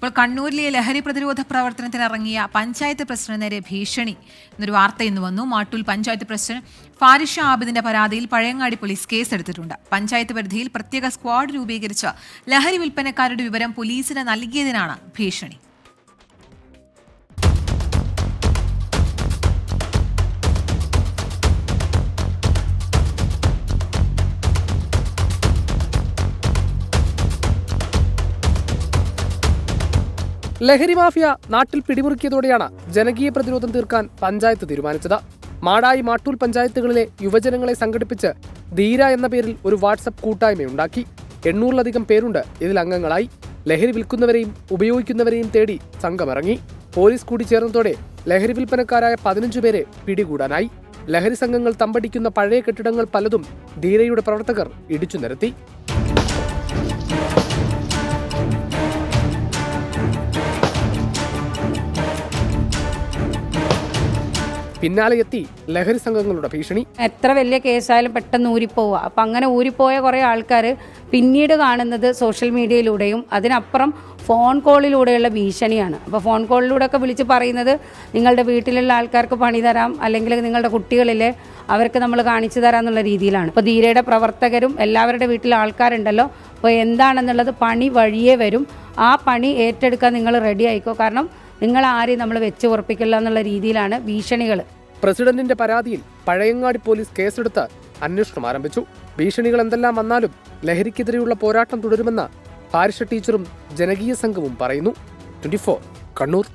ഇപ്പോൾ കണ്ണൂരിലെ ലഹരി പ്രതിരോധ പ്രവർത്തനത്തിന് ഇറങ്ങിയ പഞ്ചായത്ത് പ്രസിഡന്റ് നേരെ ഭീഷണി. എന്നൊരു വാർത്ത ഇന്ന് വന്നു. മാട്ടൂൽ പഞ്ചായത്ത് പ്രസിഡന്റ് ഫാരിഷ ആബിദിന്റെ പരാതിയിൽ പഴയങ്ങാടി പോലീസ് കേസെടുത്തിട്ടുണ്ട്. പഞ്ചായത്ത് പരിധിയിൽ പ്രത്യേക സ്ക്വാഡ് രൂപീകരിച്ച് ലഹരി വിൽപ്പനക്കാരുടെ വിവരം പോലീസിന് നൽകിയതിനാണ് ഭീഷണി. ലഹരി മാഫിയ നാട്ടിൽ പിടിമുറുക്കിയതോടെയാണ് ജനകീയ പ്രതിരോധം തീർക്കാൻ പഞ്ചായത്ത് തീരുമാനിച്ചത്. മാടായി മാട്ടൂൽ പഞ്ചായത്തുകളിലെ യുവജനങ്ങളെ സംഘടിപ്പിച്ച് ധീര എന്ന പേരിൽ ഒരു വാട്സപ്പ് കൂട്ടായ്മയുണ്ടാക്കി. എണ്ണൂറിലധികം പേരുണ്ട് ഇതിൽ അംഗങ്ങളായി. ലഹരി വിൽക്കുന്നവരെയും ഉപയോഗിക്കുന്നവരെയും തേടി സംഘമിറങ്ങി. പോലീസ് കൂടി ചേർന്നതോടെ ലഹരി വിൽപ്പനക്കാരായ പതിനഞ്ചു പേരെ പിടികൂടാനായി. ലഹരി സംഘങ്ങൾ തമ്പടിക്കുന്ന പഴയ കെട്ടിടങ്ങൾ പലതും ധീരയുടെ പ്രവർത്തകർ ഇടിച്ചു നിരത്തി. പിന്നാലെ എത്തി ലഹരി സംഘങ്ങളുടെ ഭീഷണി. എത്ര വലിയ കേസായാലും പെട്ടെന്ന് ഊരിപ്പോവുക. അപ്പം അങ്ങനെ ഊരിപ്പോയ കുറേ ആൾക്കാർ പിന്നീട് കാണുന്നത് സോഷ്യൽ മീഡിയയിലൂടെയും അതിനപ്പുറം ഫോൺ കോളിലൂടെയുള്ള ഭീഷണിയാണ്. അപ്പോൾ ഫോൺ കോളിലൂടെ ഒക്കെ വിളിച്ച് പറയുന്നത് നിങ്ങളുടെ വീട്ടിലുള്ള ആൾക്കാർക്ക് പണി തരാം അല്ലെങ്കിൽ നിങ്ങളുടെ കുട്ടികളിലെ അവർക്ക് നമ്മൾ കാണിച്ചു തരാം എന്നുള്ള രീതിയിലാണ്. ഇപ്പോൾ ധീരയുടെ പ്രവർത്തകരും എല്ലാവരുടെ വീട്ടിൽ ആൾക്കാരുണ്ടല്ലോ. അപ്പോൾ എന്താണെന്നുള്ളത് പണി വഴിയേ വരും. ആ പണി ഏറ്റെടുക്കാൻ നിങ്ങൾ റെഡി ആയിക്കോ? കാരണം നിങ്ങൾ ആരെയും നമ്മൾ വെച്ച് ഉറപ്പിക്കില്ല എന്നുള്ള രീതിയിലാണ് ഭീഷണികൾ പ്രസിഡന്റിന്റെ പരാതിയിൽ പഴയങ്ങാടി പോലീസ് കേസെടുത്ത് അന്വേഷണം ആരംഭിച്ചു. ഭീഷണികൾ എന്തെല്ലാം വന്നാലും ലഹരിക്കെതിരെയുള്ള പോരാട്ടം തുടരുമെന്ന് പാരിഷ ടീച്ചറും ജനകീയ സംഘവും പറയുന്നു. ട്വന്റി കണ്ണൂർ.